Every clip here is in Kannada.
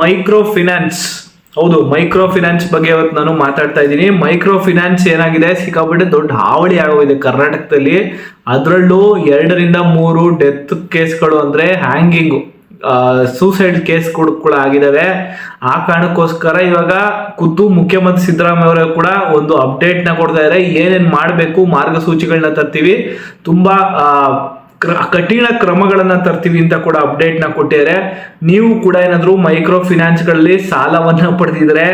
ಮೈಕ್ರೋ ಫಿನಾನ್ಸ್ ಹೌದು ಮೈಕ್ರೋ ಫಿನಾನ್ಸ್ ಬಗ್ಗೆ ಇವತ್ತು ನಾನು ಮಾತಾಡ್ತಾ ಇದ್ದೀನಿ. ಮೈಕ್ರೋ ಫಿನಾನ್ಸ್ ಏನಾಗಿದೆ? ಸಿಕ್ಕಾಪಟ್ಟೆ ದೊಡ್ಡ ಹಾವಳಿ ಆಗೋಗಿದೆ ಕರ್ನಾಟಕದಲ್ಲಿ. ಅದರಲ್ಲೂ ಎರಡರಿಂದ ಮೂರು ಡೆತ್ ಕೇಸ್ಗಳು ಅಂದರೆ ಹ್ಯಾಂಗಿಂಗು ಸೂಸೈಡ್ ಕೇಸ್ ಕೂಡ ಆಗಿದ್ದಾವೆ ಆ ಕಾರಣಕ್ಕೋಸ್ಕರ ಇವಾಗ ಖುದ್ದು ಮುಖ್ಯಮಂತ್ರಿ ಸಿದ್ದರಾಮಯ್ಯ ಅವರು ಕೂಡ ಒಂದು ಅಪ್ಡೇಟ್ನ ಕೊಡ್ತಾ ಇದ್ದಾರೆ ಏನೇನು ಮಾಡಬೇಕು ಮಾರ್ಗಸೂಚಿಗಳನ್ನ ತರ್ತೀವಿ. ತುಂಬಾ ಕಠಿಣ ಕ್ರಮಗಳನ್ನು ತರ್ತೀವಿ ಅಂತ ಕೂಡ ಅಪ್ಡೇಟ್ನ ಕೊಟ್ಟಿದ್ದಾರೆ ನೀವು ಕೂಡ ಏನಾದರೂ ಮೈಕ್ರೋ ಫಿನಾನ್ಸ್ಗಳಲ್ಲಿ ಸಾಲವನ್ನು ಪಡೆದಿದ್ರೆ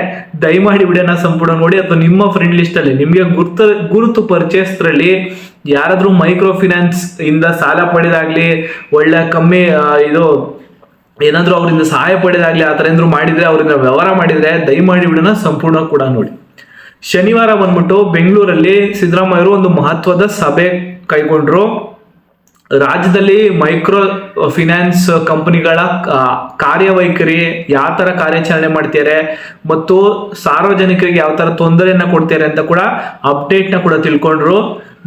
ದಯಮಾಡಿ ವಿಡಿಯೋನ ಸಂಪೂರ್ಣ ನೋಡಿ ಅಥವಾ ನಿಮ್ಮ ಫ್ರೆಂಡ್ ಲಿಸ್ಟಲ್ಲಿ ನಿಮಗೆ ಗುರುತ, ಗುರುತು ಗುರುತು ಪರ್ಚೇಸ್ರಲ್ಲಿ ಯಾರಾದರೂ ಮೈಕ್ರೋ ಫಿನಾನ್ಸ್ ಇಂದ ಸಾಲ ಪಡೆದಾಗ್ಲಿ, ಒಳ್ಳೆ ಕಮ್ಮಿ ಇದು, ಏನಾದರೂ ಅವರಿಂದ ಸಹಾಯ ಪಡೆದಾಗಲಿ, ಆ ಥರ ಏನಾದರೂ ಮಾಡಿದರೆ ಅವರಿಂದ ವ್ಯವಹಾರ ಮಾಡಿದರೆ ದಯಮಾಡಿ ವಿಡಿಯೋನ ಸಂಪೂರ್ಣ ಕೂಡ ನೋಡಿ. ಶನಿವಾರ ಬಂದ್ಬಿಟ್ಟು ಬೆಂಗಳೂರಲ್ಲಿ ಸಿದ್ದರಾಮಯ್ಯರು ಒಂದು ಮಹತ್ವದ ಸಭೆ ಕೈಗೊಂಡ್ರು. ರಾಜ್ಯದಲ್ಲಿ ಮೈಕ್ರೋ ಫಿನಾನ್ಸ್ ಕಂಪನಿಗಳ ಕಾರ್ಯವೈಖರಿ ಯಾವ ತರ ಕಾರ್ಯಾಚರಣೆ ಮಾಡ್ತಾರೆ ಮತ್ತು ಸಾರ್ವಜನಿಕರಿಗೆ ಯಾವ ತರ ತೊಂದರೆಯನ್ನ ಕೊಡ್ತಾರೆ ಅಂತ ಕೂಡ ಅಪ್ಡೇಟ್ನ ಕೂಡ ತಿಳ್ಕೊಂಡ್ರು.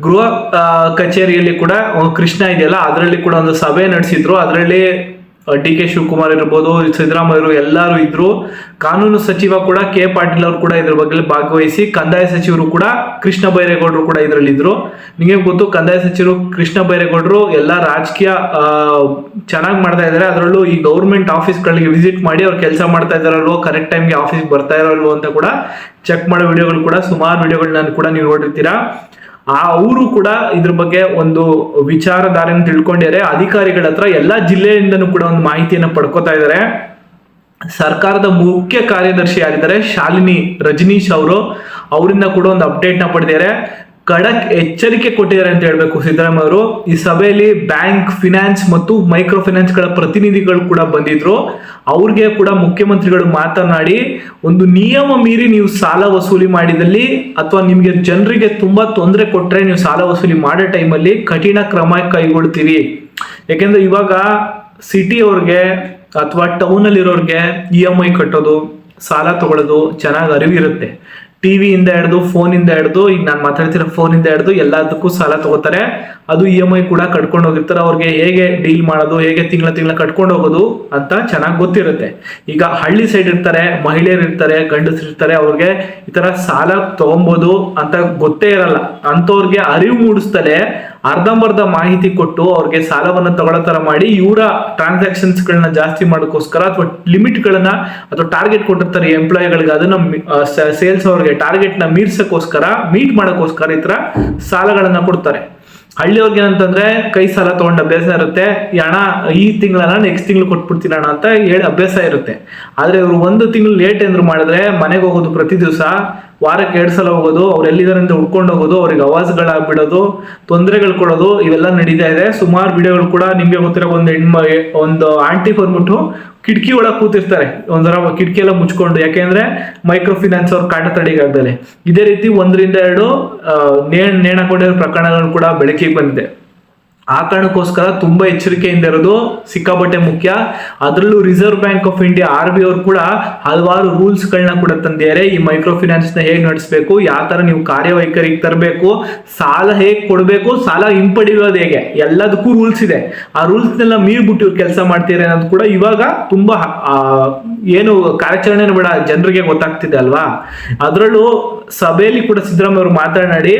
ಗೃಹ ಕಚೇರಿಯಲ್ಲಿ ಕೂಡ ಕೃಷ್ಣ ಇದೆಯಲ್ಲ, ಅದರಲ್ಲಿ ಕೂಡ ಒಂದು ಸಭೆ ನಡೆಸಿದ್ರು. ಅದರಲ್ಲಿ ಡಿ ಕೆ ಶಿವಕುಮಾರ್ ಇರ್ಬೋದು, ಸಿದ್ದರಾಮಯ್ಯರು ಎಲ್ಲರೂ ಇದ್ರು. ಕಾನೂನು ಸಚಿವ ಕೂಡ ಕೆ ಪಾಟೀಲ್ ಅವರು ಕೂಡ ಇದ್ರ ಬಗ್ಗೆ ಭಾಗವಹಿಸಿ, ಕಂದಾಯ ಸಚಿವರು ಕೂಡ ಕೃಷ್ಣ ಬೈರೇಗೌಡರು ಕೂಡ ಇದರಲ್ಲಿ ಇದ್ರು. ನಿಮಗೆ ಗೊತ್ತು, ಕಂದಾಯ ಸಚಿವರು ಕೃಷ್ಣ ಬೈರೇಗೌಡರು ಎಲ್ಲ ರಾಜಕೀಯ ಚೆನ್ನಾಗಿ ಮಾಡ್ತಾ ಇದ್ದಾರೆ ಅದರಲ್ಲೂ ಈ ಗೌರ್ಮೆಂಟ್ ಆಫೀಸ್ಗಳಿಗೆ ವಿಸಿಟ್ ಮಾಡಿ ಅವ್ರು ಕೆಲಸ ಮಾಡ್ತಾ ಇದ್ದಾರಲ್ವೋ ಕರೆಕ್ಟ್ ಟೈಮ್ಗೆ ಆಫೀಸ್ ಬರ್ತಾ ಇರೋಲ್ವೋ ಅಂತ ಕೂಡ ಚೆಕ್ ಮಾಡೋ ವಿಡಿಯೋಗಳು ಕೂಡ, ಸುಮಾರು ವಿಡಿಯೋಗಳನ್ನ ಕೂಡ ನೀವು ನೋಡಿರ್ತೀರಾ. ಆ ಅವರು ಕೂಡ ಇದ್ರ ಬಗ್ಗೆ ಒಂದು ವಿಚಾರಧಾರೆಯನ್ನು ತಿಳ್ಕೊಂಡಿದ್ದಾರೆ. ಅಧಿಕಾರಿಗಳ ಹತ್ರ ಎಲ್ಲಾ ಜಿಲ್ಲೆಯಿಂದನೂ ಕೂಡ ಒಂದು ಮಾಹಿತಿಯನ್ನು ಪಡ್ಕೋತಾ ಇದ್ದಾರೆ. ಸರ್ಕಾರದ ಮುಖ್ಯ ಕಾರ್ಯದರ್ಶಿ ಆಗಿದ್ದಾರೆ ಶಾಲಿನಿ ರಜನೀಶ್ ಅವರು. ಅವರಿಂದ ಕೂಡ ಒಂದು ಅಪ್ಡೇಟ್ನ ಪಡೆದಿದ್ದಾರೆ. ಖಡಕ್ ಎಚ್ಚರಿಕೆ ಕೊಟ್ಟಿದ್ದಾರೆ ಅಂತ ಹೇಳಬೇಕು ಸಿದ್ದರಾಮಯ್ಯ ಅವರು. ಈ ಸಭೆಯಲ್ಲಿ ಬ್ಯಾಂಕ್ ಫಿನಾನ್ಸ್ ಮತ್ತು ಮೈಕ್ರೋ ಫೈನಾನ್ಸ್ಗಳ ಪ್ರತಿನಿಧಿಗಳು ಕೂಡ ಬಂದಿದ್ರು. ಅವ್ರಿಗೆ ಕೂಡ ಮುಖ್ಯಮಂತ್ರಿಗಳು ಮಾತನಾಡಿ, ಒಂದು ನಿಯಮ ಮೀರಿ ನೀವು ಸಾಲ ವಸೂಲಿ ಮಾಡಿದಲ್ಲಿ ಅಥವಾ ನಿಮಗೆ ಜನರಿಗೆ ತುಂಬಾ ತೊಂದರೆ ಕೊಟ್ಟರೆ ನೀವು ಸಾಲ ವಸೂಲಿ ಮಾಡೋ ಟೈಮಲ್ಲಿ ಕಠಿಣ ಕ್ರಮ ಕೈಗೊಳ್ತೀವಿ ಯಾಕೆಂದ್ರೆ ಇವಾಗ ಸಿಟಿ ಅವ್ರಿಗೆ ಅಥವಾ ಟೌನ್ ಅಲ್ಲಿರೋರ್ಗೆ ಇ ಎಂ ಐ ಕಟ್ಟೋದು, ಸಾಲ ತಗೊಳ್ಳೋದು ಚೆನ್ನಾಗಿ ಅರಿವಿರುತ್ತೆ. ಟಿವಿಯಿಂದ ಹಿಡಿದು ಫೋನಿಂದ ಹಿಡಿದು, ಈಗ ನಾನು ಮಾತಾಡ್ತಿರೋ ಫೋನಿಂದ ಹಿಡಿದು ಎಲ್ಲದಕ್ಕೂ ಸಾಲ ತಗೋತಾರೆ. ಅದು ಇ ಎಂ ಐ ಕೂಡ ಕಟ್ಕೊಂಡು ಹೋಗಿರ್ತಾರೆ. ಅವ್ರಿಗೆ ಹೇಗೆ ಡೀಲ್ ಮಾಡೋದು, ಹೇಗೆ ತಿಂಗಳ ತಿಂಗಳ ಕಟ್ಕೊಂಡು ಹೋಗೋದು ಅಂತ ಚೆನ್ನಾಗಿ ಗೊತ್ತಿರುತ್ತೆ. ಈಗ ಹಳ್ಳಿ ಸೈಡ್ ಇರ್ತಾರೆ, ಮಹಿಳೆಯರು ಇರ್ತಾರೆ, ಗಂಡಸರು ಇರ್ತಾರೆ, ಅವ್ರಿಗೆ ಈ ತರ ಸಾಲ ತಗೊಬೋದು ಅಂತ ಗೊತ್ತೇ ಇರಲ್ಲ. ಅಂಥವ್ರಿಗೆ ಅರಿವು ಮೂಡಿಸ್ತಲೇ ಅರ್ಧಂಬರ್ಧ ಮಾಹಿತಿ ಕೊಟ್ಟು ಅವ್ರಿಗೆ ಸಾಲವನ್ನು ತಗೊಳ್ಳೋ ತರ ಮಾಡಿ ಇವರ ಟ್ರಾನ್ಸಾಕ್ಷನ್ಸ್ ಗಳನ್ನ ಜಾಸ್ತಿ ಮಾಡೋಕ್ಕೋಸ್ಕರ ಅಥವಾ ಲಿಮಿಟ್ ಗಳನ್ನ ಅಥವಾ ಟಾರ್ಗೆಟ್ ಕೊಟ್ಟಿರ್ತಾರೆ ಎಂಪ್ಲಾಯಿಗಳಿಗೆ ಅದನ್ನ ಸೇಲ್ಸ್ ಅವ್ರಿಗೆ ಟಾರ್ಗೆಟ್ನ ಮೀರ್ಸಕ್ಕೋಸ್ಕರ ಮೀಟ್ ಮಾಡೋಕ್ಕೋಸ್ಕರ ಈ ತರ ಸಾಲಗಳನ್ನ ಕೊಡ್ತಾರೆ. ಹಳ್ಳಿಯವ್ರಿಗೆ ಏನಂತಂದ್ರೆ ಕೈ ಸಾಲ ತಗೊಂಡ ಅಭ್ಯಾಸ ಇರುತ್ತೆ ಹಣ ಈ ತಿಂಗಳನ್ನ ನೆಕ್ಸ್ಟ್ ತಿಂಗಳು ಕೊಟ್ಬಿಡ್ತೀನಿ ಅಣ್ಣ ಅಂತ ಹೇಳಿ ಅಭ್ಯಾಸ ಇರುತ್ತೆ. ಆದ್ರೆ ಇವರು ಒಂದು ತಿಂಗಳು ಲೇಟ್ ಏನಾದ್ರು ಮಾಡಿದ್ರೆ ಮನೆಗೆ ಹೋಗೋದು ಪ್ರತಿ ದಿವಸ, ವಾರಕ್ಕೆ ಎರಡು ಸಲ ಹೋಗೋದು, ಅವ್ರು ಎಲ್ಲಿದ್ದಾರೆ ಅಂತ ಉಳ್ಕೊಂಡು ಹೋಗೋದು, ಅವ್ರಿಗೆ ಅವಾಜ್ಗಳಾಗ್ಬಿಡೋದು ತೊಂದರೆಗಳು ಕೊಡೋದು, ಇವೆಲ್ಲ ನಡೀತಾ ಇದೆ. ಸುಮಾರು ವಿಡಿಯೋಗಳು ಕೂಡ ನಿಮ್ಗೆ ಗೊತ್ತಿರೋ ಒಂದು ಹೆಣ್ಮ ಒಂದು ಆಂಟಿ ಬಂದ್ಬಿಟ್ಟು ಕಿಟಕಿ ಒಳಗೆ ಕೂತಿರ್ತಾರೆ. ಒಂಥರ ಕಿಟಕಿ ಎಲ್ಲ ಮುಚ್ಕೊಂಡು ಯಾಕೆಂದ್ರೆ ಮೈಕ್ರೋ ಫಿನಾನ್ಸ್ ಅವ್ರ ಕಾಟ ತಡೆಗಾಗ್ದಲೆ ಇದೇ ರೀತಿ ಒಂದರಿಂದ ಎರಡು ನೇಣ್, ನೇಣ ಹಾಕೊಂಡಿರೋ ಪ್ರಕರಣಗಳು ಕೂಡ ಬೆಳಕಿಗೆ ಬಂದಿದೆ. ಆ ಕಾರಣಕ್ಕೋಸ್ಕರ ತುಂಬಾ ಎಚ್ಚರಿಕೆಯಿಂದ ಇರೋದು ಸಿಕ್ಕಾಪಟ್ಟೆ ಮುಖ್ಯ. ಅದರಲ್ಲೂ Reserve Bank of India R B ಅವರು ಕೂಡ ಹಲವಾರು ರೂಲ್ಸ್ ಗಳನ್ನ ಕೂಡ ತಂದಿದ್ದಾರೆ. ಈ ಮೈಕ್ರೋ ಫೈನಾನ್ಸ್ನ ಹೇಗೆ ನಡೆಸಬೇಕು, ಯಾವ ತರ ನೀವು ಕಾರ್ಯವೈಖರಿಗೆ ತರಬೇಕು, ಸಾಲ ಹೇಗೆ ಕೊಡಬೇಕು, ಸಾಲ ಹಿಂಪಡೆಯೋದು ಹೇಗೆ, ಎಲ್ಲದಕ್ಕೂ ರೂಲ್ಸ್ ಇದೆ. ಆ ರೂಲ್ಸ್ ನೆಲ್ಲ ಮೀರ್ಬಿಟ್ಟು ಕೆಲಸ ಮಾಡ್ತೀರಾ ಅನ್ನೋದು ಕೂಡ ಇವಾಗ ತುಂಬಾ ಏನು ಕಾರ್ಯಾಚರಣೆ ಬೇಡ, ಜನರಿಗೆ ಗೊತ್ತಾಗ್ತಿದೆ ಅಲ್ವಾ? ಅದರಲ್ಲೂ ಸಭೆಯಲ್ಲಿ ಕೂಡ ಸಿದ್ದರಾಮಯ್ಯ ಅವರು ಮಾತನಾಡಿ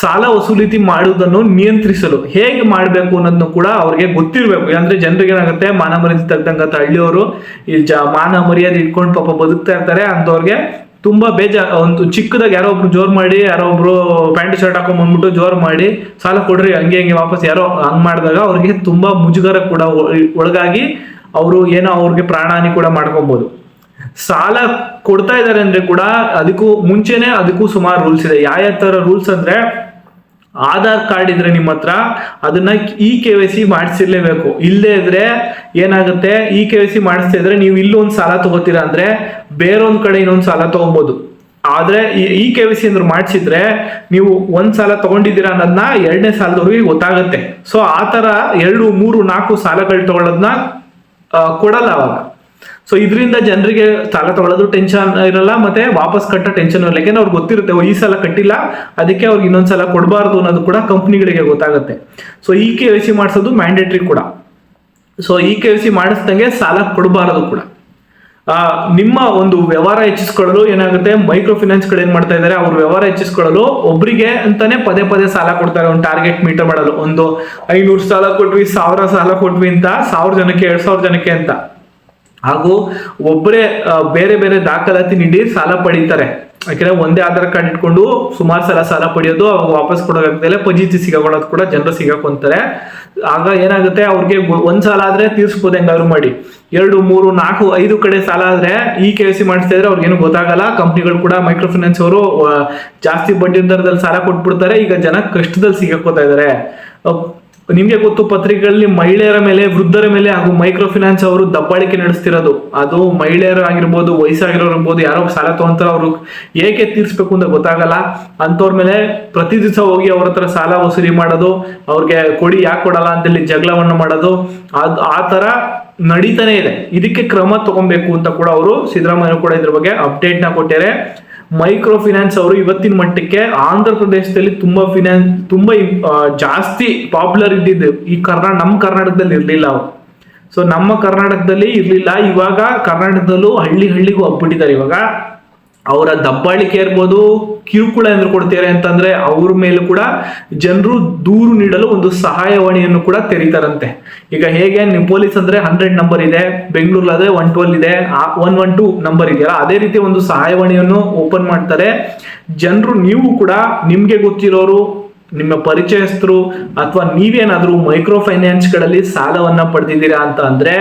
ಸಾಲ ವಸೂಲಿತಿ ಮಾಡುವುದನ್ನು ನಿಯಂತ್ರಿಸಲು ಹೇಗೆ ಮಾಡಬೇಕು ಅನ್ನೋದನ್ನು ಕೂಡ ಅವ್ರಿಗೆ ಗೊತ್ತಿರಬೇಕು. ಅಂದ್ರೆ ಜನರಿಗೆ ಏನಾಗುತ್ತೆ, ಮಾನ ಮರ್ಯಾದೆ ತಗ್ದಂಗ ಹಳ್ಳಿಯವರು ಈ ಜ ಮಾನ ಮರ್ಯಾದೆ ಇಟ್ಕೊಂಡು ಪಾಪ ಬದುಕ್ತಾ ಇರ್ತಾರೆ. ಅಂತವ್ರಿಗೆ ತುಂಬಾ ಬೇಜಾರ್, ಒಂದು ಚಿಕ್ಕದಾಗ ಯಾರೋ ಒಬ್ರು ಜೋರ್ ಮಾಡಿ, ಯಾರೋ ಒಬ್ರು ಪ್ಯಾಂಟ್ ಶರ್ಟ್ ಹಾಕೊಂಡ್ ಬಂದ್ಬಿಟ್ಟು ಜೋರ್ ಮಾಡಿ ಸಾಲ ಕೊಡ್ರಿ, ಹಂಗೆ ಹಂಗೆ ವಾಪಸ್ ಯಾರೋ ಹಂಗ್ ಮಾಡಿದಾಗ ಅವ್ರಿಗೆ ತುಂಬಾ ಮುಜುಗರ ಕೂಡ ಒಳಗಾಗಿ ಅವರು ಏನೋ ಅವ್ರಿಗೆ ಪ್ರಾಣಹಾನಿ ಕೂಡ ಮಾಡ್ಕೊಬಹುದು ಸಾಲ ಕೊಡ್ತಾ ಇದ್ದಾರೆ ಅಂದ್ರೆ ಕೂಡ ಅದಕ್ಕೂ ಮುಂಚೆನೆ ಅದಕ್ಕೂ ಸುಮಾರು ರೂಲ್ಸ್ ಇದೆ. ಯಾವ ತರ ರೂಲ್ಸ್ ಅಂದ್ರೆ ಆಧಾರ್ ಕಾರ್ಡ್ ಇದ್ರೆ ನಿಮ್ಮ ಹತ್ರ ಅದನ್ನ ಇ ಕೆ ವೈ ಸಿ ಮಾಡಿಸಿರ್ಲೇಬೇಕು. ಇಲ್ಲದೆ ಇದ್ರೆ ಏನಾಗುತ್ತೆ? ಇ ಕೆ ವೈ ಸಿ ಮಾಡಿಸ್ತಾ ಇದ್ರೆ ನೀವು ಇಲ್ಲೊಂದು ಸಾಲ ತಗೋತೀರಾ ಅಂದ್ರೆ ಬೇರೊಂದ್ ಕಡೆ ಇನ್ನೊಂದು ಸಾಲ ತಗೋಬಹುದು ಆದ್ರೆ ಇ ಕೆ ವೈ ಸಿ ಅಂದ್ರೆ ಮಾಡಿಸಿದ್ರೆ ನೀವು ಒಂದ್ ಸಾಲ ತಗೊಂಡಿದ್ದೀರಾ ಅನ್ನೋದನ್ನ ಎರಡನೇ ಸಾಲದವ್ರಿಗೆ ಗೊತ್ತಾಗುತ್ತೆ. ಸೊ ಆ ತರ ಎರಡು, ಮೂರು, ನಾಲ್ಕು ಸಾಲಗಳು ತಗೊಳ್ಳೋದನ್ನ ಕೊಡಲ್ಲ ಅವಾಗ. ಸೊ ಇದರಿಂದ ಜನರಿಗೆ ಸಾಲ ತಗೊಳ್ಳೋದು ಟೆನ್ಷನ್ ಇರಲ್ಲ, ಮತ್ತೆ ವಾಪಸ್ ಕಟ್ಟೋ ಟೆನ್ಷನ್ ಇರಲ್ಲ. ಯಾಕೆಂದ್ರೆ ಅವ್ರಿಗೆ ಗೊತ್ತಿರುತ್ತೆ ಈ ಸಲ ಕಟ್ಟಿಲ್ಲ, ಅದಕ್ಕೆ ಅವ್ರಿಗೆ ಇನ್ನೊಂದ್ಸಲ ಕೊಡಬಾರ್ದು ಅನ್ನೋದು ಕೂಡ ಕಂಪ್ನಿಗಳಿಗೆ ಗೊತ್ತಾಗುತ್ತೆ. ಸೊ ಈ ಕೆ ಸಿ ಮಾಡಿಸೋದು ಮ್ಯಾಂಡೇಟ್ರಿ ಕೂಡ. ಸೊ ಈ ಕೆ ಸಿ ಮಾಡಿಸ್ದಂಗೆ ಸಾಲ ಕೊಡಬಾರದು ಕೂಡ. ನಿಮ್ಮ ಒಂದು ವ್ಯವಹಾರ ಹೆಚ್ಚಿಸ್ಕೊಳ್ಳಲು ಏನಾಗುತ್ತೆ? ಮೈಕ್ರೋ ಫಿನಾನ್ಸ್ಗಳು ಏನ್ ಮಾಡ್ತಾ ಇದ್ದಾರೆ? ಅವ್ರ ವ್ಯವಹಾರ ಹೆಚ್ಚಿಸ್ಕೊಳ್ಳಲು ಒಬ್ರಿಗೆ ಅಂತಾನೆ ಪದೇ ಪದೇ ಸಾಲ ಕೊಡ್ತಾರೆ. ಒಂದು ಟಾರ್ಗೆಟ್ ಮೀಟರ್ ಮಾಡಲು. ಒಂದು ಐನೂರು ಸಾಲ ಕೊಟ್ವಿ, ಸಾವಿರ ಸಾಲ ಕೊಟ್ವಿ ಅಂತ, ಸಾವಿರ ಜನಕ್ಕೆ, ಎರಡ್ ಸಾವಿರ ಜನಕ್ಕೆ ಅಂತ. ಹಾಗೂ ಒಬ್ಬರೇ ಬೇರೆ ಬೇರೆ ದಾಖಲಾತಿ ನೀಡಿ ಸಾಲ ಪಡೀತಾರೆ. ಯಾಕಂದ್ರೆ ಒಂದೇ ಆಧಾರ್ ಕಾರ್ಡ್ ಇಟ್ಕೊಂಡು ಸುಮಾರು ಸಲ ಸಾಲ ಪಡೆಯೋದು ಅವಾಗ ವಾಪಸ್ ಕೊಡೋದಾಗ್ದಲೆ ಪಜೀತಿ ಸಿಗಾಕೊಳ್ಳೋದು ಕೂಡ ಜನರು ಸಿಗಾಕೊಂತಾರೆ ಆಗ ಏನಾಗುತ್ತೆ ಅವ್ರಿಗೆ ಒಂದ್ ಸಾಲ ಆದ್ರೆ ತೀರ್ಸ್ಬೋದು ಹೆಂಗಾದ್ರು ಮಾಡಿ. ಎರಡು ಮೂರು ನಾಲ್ಕು ಐದು ಕಡೆ ಸಾಲ ಆದ್ರೆ ಈ ಕೆ ಸಿ ಮಾಡಿಸ್ತಾ ಇದ್ರೆ ಅವ್ರಿಗೇನು ಗೊತ್ತಾಗಲ್ಲ. ಕಂಪ್ನಿಗಳು ಕೂಡ ಮೈಕ್ರೋ ಫೈನಾನ್ಸ್ ಅವರು ಜಾಸ್ತಿ ಬಡ್ಡಿ ದರದಲ್ಲಿ ಸಾಲ ಕೊಟ್ಬಿಡ್ತಾರೆ. ಈಗ ಜನ ಕಷ್ಟದಲ್ಲಿ ಸಿಗಾಕೋತಾ ಅಹ್, ನಿಮ್ಗೆ ಗೊತ್ತು, ಪತ್ರಿಕೆಗಳಲ್ಲಿ ಮಹಿಳೆಯರ ಮೇಲೆ, ವೃದ್ಧರ ಮೇಲೆ ಹಾಗೂ ಮೈಕ್ರೋ ಫಿನಾನ್ಸ್ ಅವರು ದಬ್ಬಾಳಿಕೆ ನಡೆಸ್ತಿರೋದು. ಅದು ಮಹಿಳೆಯರು ಆಗಿರ್ಬೋದು, ವಯಸ್ಸಾಗಿರೋರು ಇರ್ಬೋದು ಯಾರೋ ಸಾಲ ತಗೊಂತಾರೆ ಅವರು ಏಕೆ ತೀರ್ಸ್ಬೇಕು ಅಂತ ಗೊತ್ತಾಗಲ್ಲ. ಅಂತವ್ರ ಮೇಲೆ ಪ್ರತಿ ದಿವಸ ಹೋಗಿ ಅವ್ರ ಹತ್ರ ಸಾಲ ವಸೂಲಿ ಮಾಡೋದು, ಅವ್ರಿಗೆ ಕೊಡಿ ಯಾಕೆ ಕೊಡಲ್ಲ ಅಂತೇಳಿ ಜಗಳವನ್ನು ಮಾಡೋದು. ಅದ್ ಆ ತರ ನಡೀತಾನೆ ಇದೆ. ಇದಕ್ಕೆ ಕ್ರಮ ತಗೊಬೇಕು ಅಂತ ಕೂಡ ಅವರು ಸಿದ್ದರಾಮಯ್ಯ ಕೂಡ ಇದ್ರ ಬಗ್ಗೆ ಅಪ್ಡೇಟ್ನ ಕೊಟ್ಟಿದ್ದಾರೆ. ಮೈಕ್ರೋ ಫಿನಾನ್ಸ್ ಅವರು ಇವತ್ತಿನ ಮಟ್ಟಕ್ಕೆ ಆಂಧ್ರ ಪ್ರದೇಶದಲ್ಲಿ ತುಂಬಾ ಫಿನಾನ್ಸ್ ತುಂಬಾ ಜಾಸ್ತಿ ಪಾಪ್ಯುಲರ್ ಇದ್ದಿದ್ದು. ಈ ಕರ್ನಾಟಕ ನಮ್ಮ ಕರ್ನಾಟಕದಲ್ಲಿ ಇರಲಿಲ್ಲ ಅವರು. ಸೊ ನಮ್ಮ ಕರ್ನಾಟಕದಲ್ಲಿ ಇರಲಿಲ್ಲ. ಇವಾಗ ಕರ್ನಾಟಕದಲ್ಲೂ ಹಳ್ಳಿ ಹಳ್ಳಿಗೂ ಹಬ್ಬಿಟ್ಟಿದ್ದಾರೆ ಇವಾಗ. ಅವರ ದಬ್ಬಾಳಿಕೆ ಇರ್ಬೋದು, ಕಿರುಕುಳ ಎಂದು ಕೊಡ್ತಾರೆ ಅಂತಂದ್ರೆ ಅವ್ರ ಮೇಲೂ ಕೂಡ ಜನರು ದೂರು ನೀಡಲು ಒಂದು ಸಹಾಯವಾಣಿಯನ್ನು ಕೂಡ ತೆರೀತಾರಂತೆ. ಈಗ ಹೇಗೆ ನೀವು ಪೊಲೀಸ್ ಅಂದ್ರೆ ಹಂಡ್ರೆಡ್ ನಂಬರ್ ಇದೆ ಬೆಂಗಳೂರಲ್ಲಿ ಆದ್ರೆ ಒನ್ ಟ್ವೆಲ್ ಇದೆ ಒನ್ ಒನ್ ಟೂ ನಂಬರ್ ಇದೆಯಲ್ಲ, ಅದೇ ರೀತಿ ಒಂದು ಸಹಾಯವಾಣಿಯನ್ನು ಓಪನ್ ಮಾಡ್ತಾರೆ. ಜನರು ನೀವು ಕೂಡ ನಿಮ್ಗೆ ಗೊತ್ತಿರೋರು, ನಿಮ್ಮ ಪರಿಚಯಸ್ಥರು ಅಥವಾ ನೀವೇನಾದರೂ ಮೈಕ್ರೋ ಫೈನಾನ್ಸ್ಗಳಲ್ಲಿ ಸಾಲವನ್ನ ಪಡೆದಿದ್ದೀರಾ ಅಂತ ಅಂದ್ರೆ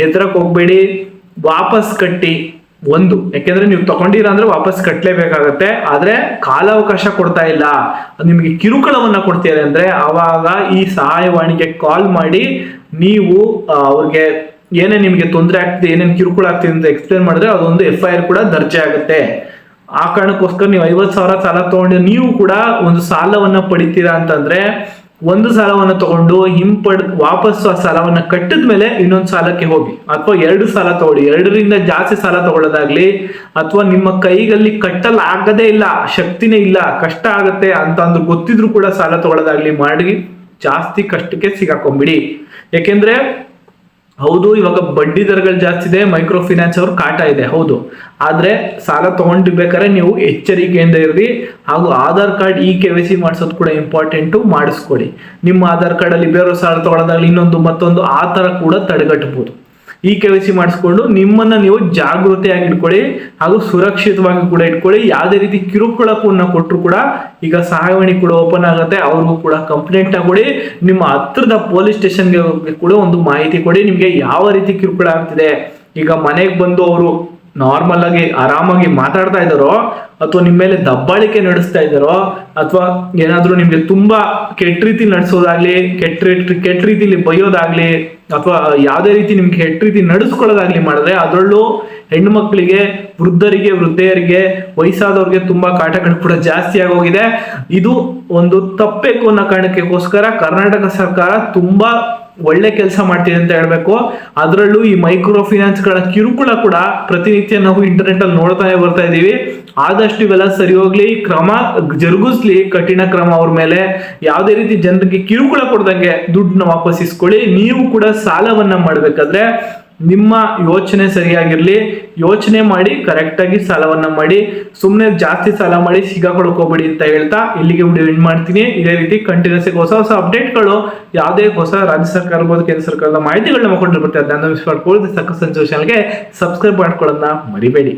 ಹೆದರಕ್ ಹೋಗ್ಬೇಡಿ, ವಾಪಸ್ ಕಟ್ಟಿ ಒಂದು ಯಾಕೆಂದ್ರೆ ನೀವು ತಗೊಂಡಿರ ಅಂದ್ರೆ ವಾಪಸ್ ಕಟ್ಟಲೇಬೇಕಾಗತ್ತೆ ಆದ್ರೆ ಕಾಲಾವಕಾಶ ಕೊಡ್ತಾ ಇಲ್ಲ. ನಿಮಗೆ ಕಿರುಕುಳವನ್ನ ಕೊಡ್ತೀರಿ ಅಂದ್ರೆ ಆವಾಗ ಈ ಸಹಾಯವಾಣಿಗೆ ಕಾಲ್ ಮಾಡಿ ನೀವು ಅವ್ರಿಗೆ ಏನೇ ನಿಮಗೆ ತೊಂದರೆ ಆಗ್ತಿದೆ, ಏನೇನು ಕಿರುಕುಳ ಆಗ್ತಿದೆ ಅಂತ ಎಕ್ಸ್ಪ್ಲೇನ್ ಮಾಡಿದ್ರೆ ಅದೊಂದು ಎಫ್ ಐ ಆರ್ ಕೂಡ ದರ್ಜೆ ಆಗುತ್ತೆ. ಆ ಕಾರಣಕ್ಕೋಸ್ಕರ ನೀವು ಐವತ್ತು ಸಾವಿರ ಸಾಲ ತಗೊಂಡು ನೀವು ಕೂಡ ಒಂದು ಸಾಲವನ್ನ ಪಡಿತೀರಾ ಅಂತಂದ್ರೆ ಒಂದು ಸಾಲವನ್ನು ತಗೊಂಡು ಹಿಂಪಡ್, ವಾಪಸ್ ಆ ಸಾಲವನ್ನು ಕಟ್ಟಿದ ಮೇಲೆ ಇನ್ನೊಂದು ಸಾಲಕ್ಕೆ ಹೋಗಿ. ಅಥವಾ ಎರಡು ಸಾಲ ತಗೊಳ್ಳಿ. ಎರಡರಿಂದ ಜಾಸ್ತಿ ಸಾಲ ತಗೊಳ್ಳೋದಾಗ್ಲಿ, ಅಥವಾ ನಿಮ್ಮ ಕೈಗಲ್ಲಿ ಕಟ್ಟಲ್ ಆಗದೇ ಇಲ್ಲ, ಶಕ್ತಿನೇ ಇಲ್ಲ, ಕಷ್ಟ ಆಗತ್ತೆ ಅಂತ ಅಂದು ಗೊತ್ತಿದ್ರು ಕೂಡ ಸಾಲ ತಗೊಳ್ಳೋದಾಗ್ಲಿ ಮಾಡಿ, ಜಾಸ್ತಿ ಕಷ್ಟಕ್ಕೆ ಸಿಗಾಕೊಂಬಿಡಿ. ಯಾಕೆಂದ್ರೆ ಹೌದು, ಇವಾಗ ಬಡ್ಡಿ ದರಗಳು ಜಾಸ್ತಿ ಇದೆ ಮೈಕ್ರೋ ಫಿನಾನ್ಸ್ ಅವ್ರ ಕಾಟ ಇದೆ, ಹೌದು. ಆದ್ರೆ ಸಾಲ ತಗೊಂಡಿರ್ಬೇಕಾದ್ರೆ ನೀವು ಎಚ್ಚರಿಕೆಯಿಂದ ಇರ್ರಿ, ಹಾಗೂ Aadhaar card e K Y C ಮಾಡಿಸೋದು ಕೂಡ ಇಂಪಾರ್ಟೆಂಟು ಮಾಡಿಸ್ಕೊಡಿ. ನಿಮ್ಮ ಆಧಾರ್ ಕಾರ್ಡ್ ಅಲ್ಲಿ ಬೇರೆ ಸಾಲ ತಗೊಳ್ಳೋದಾಗ್ಲಿ ಇನ್ನೊಂದು ಮತ್ತೊಂದು, ಆ ಥರ ಕೂಡ ತಡೆಗಟ್ಟಬಹುದು ಇ ಕೆ ವೈ ಸಿ ಮಾಡಿಸ್ಕೊಂಡು ನಿಮ್ಮನ್ನ ನೀವು ಜಾಗೃತಿಯಾಗಿ ಇಟ್ಕೊಳ್ಳಿ ಹಾಗೂ ಸುರಕ್ಷಿತವಾಗಿ ಕೂಡ ಇಟ್ಕೊಳ್ಳಿ. ಯಾವುದೇ ರೀತಿ ಕಿರುಕುಳಕನ್ನ ಕೊಟ್ಟರು ಕೂಡ ಈಗ ಸಹಾಯವಾಣಿ ಕೂಡ ಓಪನ್ ಆಗುತ್ತೆ. ಅವ್ರಿಗೂ ಕೂಡ ಕಂಪ್ಲೇಂಟ್ ಕೊಡಿ ನಿಮ್ಮ ಹತ್ರದ ಪೊಲೀಸ್ ಸ್ಟೇಷನ್ಗೆ ಕೂಡ ಒಂದು ಮಾಹಿತಿ ಕೊಡಿ. ನಿಮಗೆ ಯಾವ ರೀತಿ ಕಿರುಕುಳ ಆಗ್ತಿದೆ? ಈಗ ಮನೆಗೆ ಬಂದು ಅವರು ನಾರ್ಮಲ್ ಆಗಿ, ಆರಾಮಾಗಿ ಮಾತಾಡ್ತಾ ಇದ್ದಾರೋ, ಅಥವಾ ನಿಮ್ಮ ಮೇಲೆ ದಬ್ಬಾಳಿಕೆ ನಡೆಸ್ತಾ ಇದ್ದಾರೋ, ಅಥವಾ ಏನಾದರೂ ನಿಮಗೆ ತುಂಬಾ ಕೆಟ್ಟ ರೀತಿ ನಡೆಸೋದಾಗ್ಲಿ, ಕೆಟ್ಟ ಕೆಟ್ಟ ರೀತಿಲಿ ಬೈಯೋದಾಗ್ಲಿ, ಅಥವಾ ಯಾವುದೇ ರೀತಿ ನಿಮ್ಗೆ ಕೆಟ್ಟ ರೀತಿ ನಡೆಸ್ಕೊಳ್ಳೋದಾಗ್ಲಿ ಮಾಡಿದ್ರೆ, ಅದರಲ್ಲೂ ಹೆಣ್ಣು ಮಕ್ಕಳಿಗೆ ವೃದ್ಧರಿಗೆ, ವೃದ್ಧೆಯರಿಗೆ, ವಯಸ್ಸಾದವ್ರಿಗೆ ತುಂಬಾ ಕಾಟಗಳು ಕೂಡ ಜಾಸ್ತಿ ಆಗೋಗಿದೆ. ಇದು ಒಂದು ತಪ್ಪಬೇಕು ಅನ್ನೋ ಕಾರಣಕ್ಕೋಸ್ಕರ ಕರ್ನಾಟಕ ಸರ್ಕಾರ ತುಂಬಾ ಒಳ್ಳೆ ಕೆಲಸ ಮಾಡ್ತಿದೆ ಅಂತ ಹೇಳಬೇಕು. ಅದರಲ್ಲೂ ಈ ಮೈಕ್ರೋ ಫಿನಾನ್ಸ್ಗಳ ಕಿರುಕುಳ ಕೂಡ ಪ್ರತಿನಿತ್ಯ ನಾವು ಇಂಟರ್ನೆಟ್ ಅಲ್ಲಿ ನೋಡ್ತಾನೆ ಬರ್ತಾ ಇದ್ದೀವಿ. ಆದಷ್ಟು ಇವೆಲ್ಲ ಸರಿ ಹೋಗ್ಲಿ, ಕ್ರಮ ಜರುಗಿಸ್ಲಿ, ಕಠಿಣ ಕ್ರಮ ಅವ್ರ ಮೇಲೆ. ಯಾವುದೇ ರೀತಿ ಜನರಿಗೆ ಕಿರುಕುಳ ಕೊಡ್ದಂಗೆ ದುಡ್ಡನ್ನ ವಾಪಸ್ ಇಸ್ಕೊಳ್ಳಿ ನೀವು ಕೂಡ ಸಾಲವನ್ನ ಮಾಡ್ಬೇಕಾದ್ರೆ ನಿಮ್ಮ ಯೋಚನೆ ಸರಿಯಾಗಿರಲಿ, ಯೋಚನೆ ಮಾಡಿ ಕರೆಕ್ಟಾಗಿ ಸಾಲವನ್ನು ಮಾಡಿ ಸುಮ್ಮನೆ ಜಾಸ್ತಿ ಸಾಲ ಮಾಡಿ ಸಿಗ ಕೊಡ್ಕೋಬೇಡಿ ಅಂತ ಹೇಳ್ತಾ ಇಲ್ಲಿಗೆ ವಿಡಿಯೋ ಎಂಡ್ ಮಾಡ್ತೀನಿ. ಇದೇ ರೀತಿ ಕಂಟಿನ್ಯೂಸ್ ಹೊಸ ಹೊಸ ಅಪ್ಡೇಟ್ಗಳು ಯಾವುದೇ ಹೊಸ ರಾಜ್ಯ ಸರ್ಕಾರ ಇರ್ಬೋದು ಕೇಂದ್ರ ಸರ್ಕಾರದ ಮಾಹಿತಿಗಳನ್ನ ಮಾಡ್ಕೊಂಡು ಬರ್ತಾರೆ ಮಾಡ್ಕೊಳ್ಳಿ ಸಕ್ಕ ಸಬ್ಸ್ಕ್ರೈಬ್ ಮಾಡ್ಕೊಳ್ಳೋದನ್ನ ಮರಿಬೇಡಿ.